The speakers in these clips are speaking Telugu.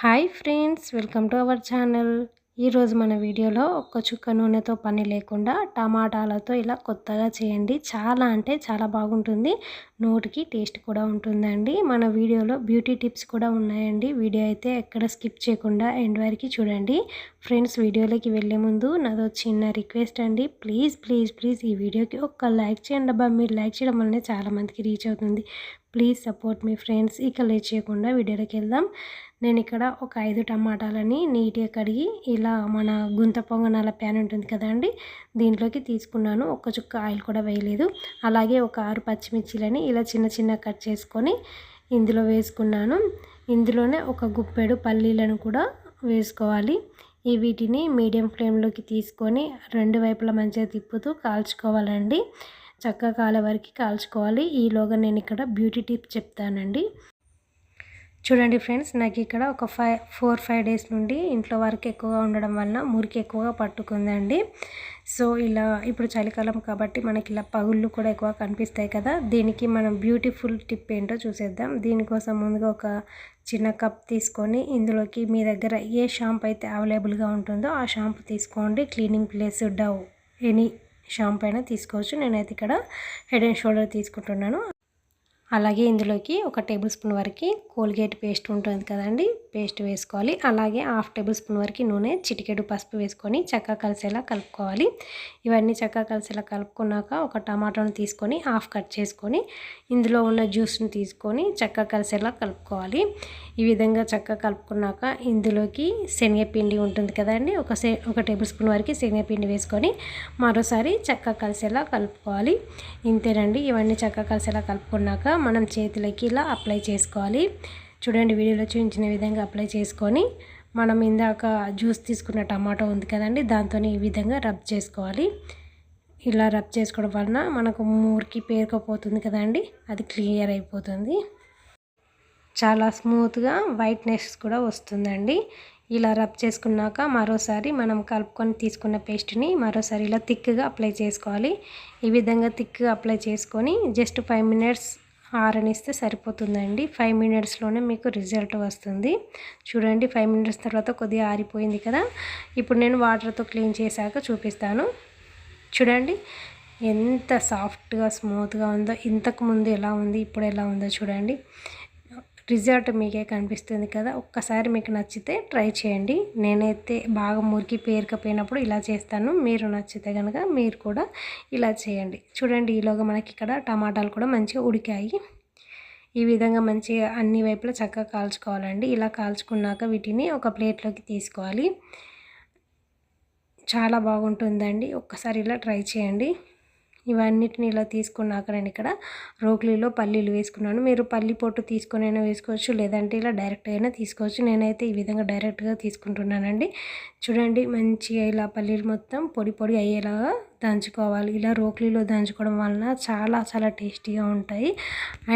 Hi friends welcome to our channel. ఈరోజు మన వీడియోలో ఒక్క చుక్క నూనెతో పని లేకుండా టమాటాలతో ఇలా కొత్తగా చేయండి. చాలా అంటే చాలా బాగుంటుంది. నోటికి టేస్ట్ కూడా ఉంటుందండి. మన వీడియోలో బ్యూటీ టిప్స్ కూడా ఉన్నాయండి. వీడియో అయితే ఎక్కడ స్కిప్ చేయకుండా ఎండ్ వరకు చూడండి. ఫ్రెండ్స్ వీడియోలోకి వెళ్ళే ముందు నాదో చిన్న రిక్వెస్ట్ అండి. ప్లీజ్ ప్లీజ్ ప్లీజ్ ఈ వీడియోకి ఒక్క లైక్ చేయండి అబ్బా. మీరు లైక్ చేయడం వల్లనే చాలామందికి రీచ్ అవుతుంది. ప్లీజ్ సపోర్ట్ మీ ఫ్రెండ్స్. ఇక లేట్ చేయకుండా వీడియోలోకి వెళ్దాం. నేను ఇక్కడ ఒక ఐదు టమాటాలని నీట్గా కడిగి ఇలా మన గుంత పొంగనాల ప్యాన్ ఉంటుంది కదండి దీంట్లోకి తీసుకున్నాను. ఒక చుక్క ఆయిల్ కూడా వేయలేదు. అలాగే ఒక ఆరు పచ్చిమిర్చిలని ఇలా చిన్న చిన్న కట్ చేసుకొని ఇందులో వేసుకున్నాను. ఇందులోనే ఒక గుప్పెడు పల్లీలను కూడా వేసుకోవాలి. ఈ వీటిని మీడియం ఫ్లేమ్లోకి తీసుకొని రెండు వైపులా మంచిగా తిప్పుతూ కాల్చుకోవాలండి. చక్కగా కాలే వరకు కాల్చుకోవాలి. ఈలోగా నేను ఇక్కడ బ్యూటీ టిప్ చెప్తానండి. చూడండి ఫ్రెండ్స్ నాకు ఇక్కడ ఒక ఫైవ్ ఫోర్ ఫైవ్ డేస్ నుండి ఇంట్లో వరకు ఎక్కువగా ఉండడం వల్ల మురికి ఎక్కువగా పట్టుకుందండి. సో ఇలా ఇప్పుడు చలికాలం కాబట్టి మనకి ఇలా పగుళ్ళు కూడా ఎక్కువ కనిపిస్తాయి కదా. దీనికి మనం బ్యూటిఫుల్ టిప్ ఏంటో చూసేద్దాం. దీనికోసం ముందుగా ఒక చిన్న కప్ తీసుకొని ఇందులోకి మీ దగ్గర ఏ షాంపూ అయితే అవైలబుల్గా ఉంటుందో ఆ షాంపూ తీసుకోండి. Cleaning place Dove any shampoo అయినా తీసుకోవచ్చు. నేనైతే ఇక్కడ హెడ్ అండ్ షోల్డర్ తీసుకుంటున్నాను. అలాగే ఇందులోకి ఒక టేబుల్ స్పూన్ వరకు కోల్గేట్ పేస్ట్ ఉంటుంది కదండి. పేస్ట్ వేసుకోవాలి. అలాగే హాఫ్ టేబుల్ స్పూన్ వరకు నూనె చిటికెడు పసుపు వేసుకొని చక్కగా కలిసేలా కలుపుకోవాలి. ఇవన్నీ చక్కగా కలిసేలా కలుపుకున్నాక ఒక టమాటాను తీసుకొని హాఫ్ కట్ చేసుకొని ఇందులో ఉన్న జ్యూస్ని తీసుకొని చక్కగా కలిసేలా కలుపుకోవాలి. ఈ విధంగా చక్కగా కలుపుకున్నాక ఇందులోకి శనగపిండి ఉంటుంది కదండి ఒక ఒక టేబుల్ స్పూన్ వరకు శనగపిండి వేసుకొని మరోసారి చక్కగా కలిసేలా కలుపుకోవాలి. ఇంతేనండి ఇవన్నీ చక్కగా కలిసేలా కలుపుకున్నాక మనం చేతులకి ఇలా అప్లై చేసుకోవాలి. చూడండి వీడియోలో చూపించిన విధంగా అప్లై చేసుకొని మనం ఇందాక జ్యూస్ తీసుకున్న టమాటో ఉంది కదండి దాంతో ఈ విధంగా రబ్ చేసుకోవాలి. ఇలా రబ్ చేసుకోవడం వలన మనకు మూరికి పేరుకపోతుంది కదండి అది క్లియర్ అయిపోతుంది. చాలా స్మూత్గా వైట్నెస్ కూడా వస్తుందండి. ఇలా రబ్ చేసుకున్నాక మరోసారి మనం కలుపుకొని తీసుకున్న పేస్ట్ని మరోసారి ఇలా థిక్గా అప్లై చేసుకోవాలి. ఈ విధంగా థిక్గా అప్లై చేసుకొని జస్ట్ ఫైవ్ మినిట్స్ ఆరనిస్తే సరిపోతుందండి. ఫైవ్ మినిట్స్లోనే మీకు రిజల్ట్ వస్తుంది. చూడండి ఫైవ్ మినిట్స్ తర్వాత కొద్దిగా ఆరిపోయింది కదా. ఇప్పుడు నేను వాటర్తో క్లీన్ చేశాక చూపిస్తాను. చూడండి ఎంత సాఫ్ట్గా స్మూత్గా ఉందో ఇంతకు ముందు ఎలా ఉంది ఇప్పుడు ఎలా ఉందో చూడండి. రిజల్ట్ మీకే కనిపిస్తుంది కదా ఒక్కసారి మీకు నచ్చితే ట్రై చేయండి. నేనైతే బాగా మురికి పేరుకపోయినప్పుడు ఇలా చేస్తాను. మీరు నచ్చితే కనుక మీరు కూడా ఇలా చేయండి. చూడండి ఈలోగా మనకి ఇక్కడ టమాటాలు కూడా మంచిగా ఉడికాయి. ఈ విధంగా మంచిగా అన్ని వైపులా చక్కగా కాల్చుకోవాలండి. ఇలా కాల్చుకున్నాక వీటిని ఒక ప్లేట్లోకి తీసుకోవాలి. చాలా బాగుంటుందండి. ఒక్కసారి ఇలా ట్రై చేయండి. ఇవన్నిటిని ఇలా తీసుకున్నాక నేను ఇక్కడ రోక్లీలో పల్లీలు వేసుకున్నాను. మీరు పల్లి పొట్టు తీసుకొని అయినా వేసుకోవచ్చు లేదంటే ఇలా డైరెక్ట్ అయినా తీసుకోవచ్చు. నేనైతే ఈ విధంగా డైరెక్ట్గా తీసుకుంటున్నానండి. చూడండి మంచిగా ఇలా పల్లీలు మొత్తం పొడి పొడి అయ్యేలాగా దంచుకోవాలి. ఇలా రోక్లీలో దంచుకోవడం వలన చాలా చాలా టేస్టీగా ఉంటాయి.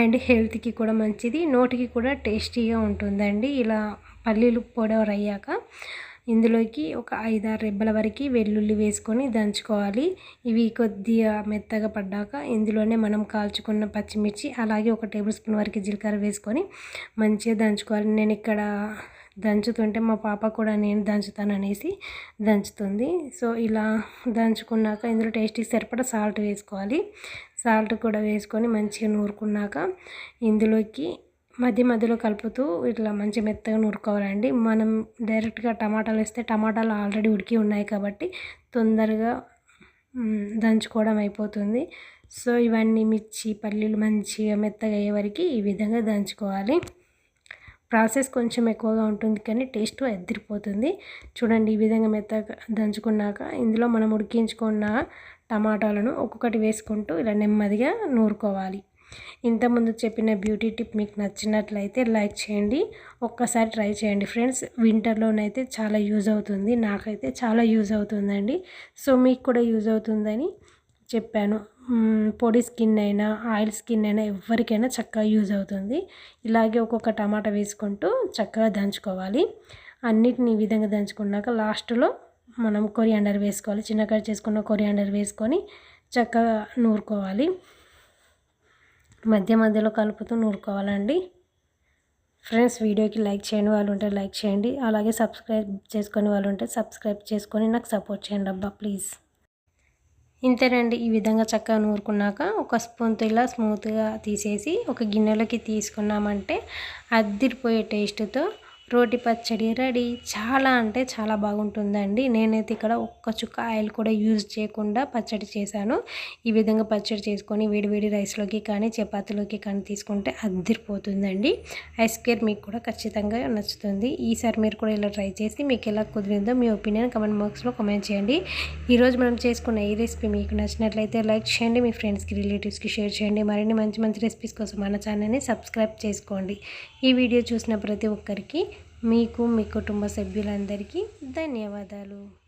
అండ్ హెల్త్కి కూడా మంచిది నోటికి కూడా టేస్టీగా ఉంటుందండి. ఇలా పల్లీలు పొడవరయ్యాక ఇందులోకి ఒక ఐదారు రెబ్బల వరకు వెల్లుల్లి వేసుకొని దంచుకోవాలి. ఇవి కొద్దిగా మెత్తగా పడ్డాక ఇందులోనే మనం కాల్చుకున్న పచ్చిమిర్చి అలాగే ఒక టేబుల్ స్పూన్ వరకు జీలకర్ర వేసుకొని మంచిగా దంచుకోవాలి. నేను ఇక్కడ దంచుతుంటే మా పాప కూడా నేను దంచుతాను అనేసి దంచుతుంది. సో ఇలా దంచుకున్నాక ఇందులో టేస్ట్కి సరిపడా సాల్ట్ వేసుకోవాలి. సాల్ట్ కూడా వేసుకొని మంచిగా నూరుకున్నాక ఇందులోకి మధ్య మధ్యలో కలుపుతూ ఇట్లా మంచి మెత్తగా నూరుకోవాలండి. మనం డైరెక్ట్గా టమాటాలు వేస్తే టమాటాలు ఆల్రెడీ ఉడికి ఉన్నాయి కాబట్టి తొందరగా దంచుకోవడం అయిపోతుంది. సో ఇవన్నీ మిర్చి పల్లీలు మంచిగా మెత్తగా అయ్యే వరకు ఈ విధంగా దంచుకోవాలి. ప్రాసెస్ కొంచెం ఎక్కువగా ఉంటుంది కానీ టేస్ట్ ఎదిరిపోతుంది. చూడండి ఈ విధంగా మెత్తగా దంచుకున్నాక ఇందులో మనం ఉడికించుకున్న టమాటాలను ఒక్కొక్కటి వేసుకుంటూ ఇలా నెమ్మదిగా నూరుకోవాలి. ఇంతకుముందు చెప్పిన బ్యూటీ టిప్ మీకు నచ్చినట్లయితే లైక్ చేయండి. ఒక్కసారి ట్రై చేయండి ఫ్రెండ్స్. వింటర్లోనైతే చాలా యూజ్ అవుతుంది. నాకైతే చాలా యూజ్ అవుతుందండి. సో మీకు కూడా యూజ్ అవుతుందని చెప్పాను. పొడి స్కిన్ అయినా ఆయిల్ స్కిన్ అయినా ఎవరికైనా చక్కగా యూజ్ అవుతుంది. ఇలాగే ఒక్కొక్క టమాటా వేసుకుంటూ చక్కగా దంచుకోవాలి. అన్నిటిని ఈ విధంగా దంచుకున్నాక లాస్ట్లో మనం కొరియాండర్ వేసుకోవాలి. చిన్న కట్ చేసుకున్న కొరియాండర్ వేసుకొని చక్కగా నూరుకోవాలి. మధ్య మధ్యలో కలుపుతూ నూరుకోవాలండి. ఫ్రెండ్స్ వీడియోకి లైక్ చేయని వాళ్ళు ఉంటే లైక్ చేయండి. అలాగే సబ్స్క్రైబ్ చేసుకొని వాళ్ళు ఉంటే సబ్స్క్రైబ్ చేసుకొని నాకు సపోర్ట్ చేయండి అబ్బా ప్లీజ్. ఇంతేనండి ఈ విధంగా చక్కగా నూరుకున్నాక ఒక స్పూన్తో ఇలా స్మూత్గా తీసేసి ఒక గిన్నెలోకి తీసుకున్నామంటే అద్దిరిపోయే టేస్ట్తో రోటి పచ్చడి రెడీ. చాలా అంటే చాలా బాగుంటుందండి. నేనైతే ఇక్కడ ఒక్క చుక్క ఆయిల్ కూడా యూజ్ చేయకుండా పచ్చడి చేశాను. ఈ విధంగా పచ్చడి చేసుకొని వేడివేడి రైస్లోకి కానీ చపాతీలోకి కానీ తీసుకుంటే అద్దరిపోతుందండి ఐస్ కేర్ మీకు కూడా ఖచ్చితంగా నచ్చుతుంది. ఈసారి మీరు కూడా ఇలా ట్రై చేసి మీకు ఎలా కుదిరిందో మీ ఒపీనియన్ కమెంట్ బాక్స్లో కమెంట్ చేయండి. ఈరోజు మనం చేసుకున్న ఈ రెసిపీ మీకు నచ్చినట్లయితే లైక్ చేయండి మీ ఫ్రెండ్స్కి రిలేటివ్స్కి షేర్ చేయండి. మరిన్ని మంచి మంచి రెసిపీస్ కోసం మన ఛానల్ని సబ్స్క్రైబ్ చేసుకోండి. ఈ వీడియో చూసిన ప్రతి ఒక్కరికి మీకు మీ కుటుంబ సభ్యులందరికీ ధన్యవాదాలు.